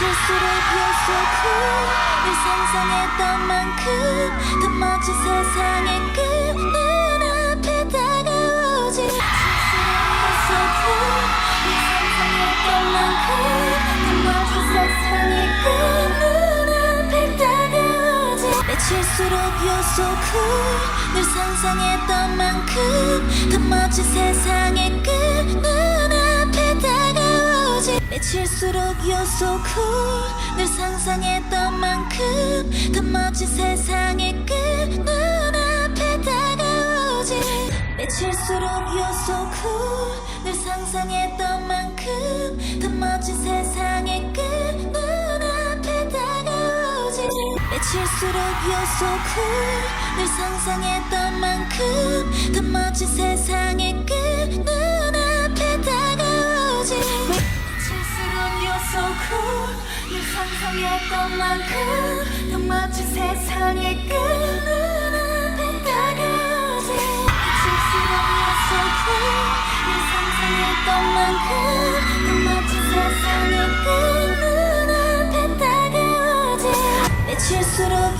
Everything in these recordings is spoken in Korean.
so cool 늘 상상했던 만큼 더 멋진 세상의 끝 눈앞에 다가오지 so cool 늘 상상했던 만큼 더 멋진 세상의 끝 눈앞에 다가오지. you're so cool 늘 상상했던 만큼 더 멋진 so cool 늘 상상했던 만큼 더 멋진 세상의 끝 눈앞에 다가오지. so cool 늘 상상했던 만큼 더 멋진 세상의 끝 눈앞에 다가오지. so cool 늘 상상했던 만큼 더 멋진 세상의 늘 상상했던 만큼 더 멋진 세상의 끝 눈앞에 다가오지 cool 늘 상상했던 만큼 더 멋진 세상의 끝 눈앞에 다가오지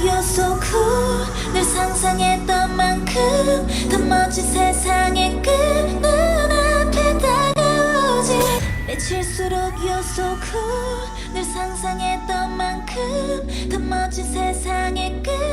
you're so cool 늘 상상했던 만큼 더 멋진 세상 so cool 늘 상상했던 만큼 더 멋진 세상의 끝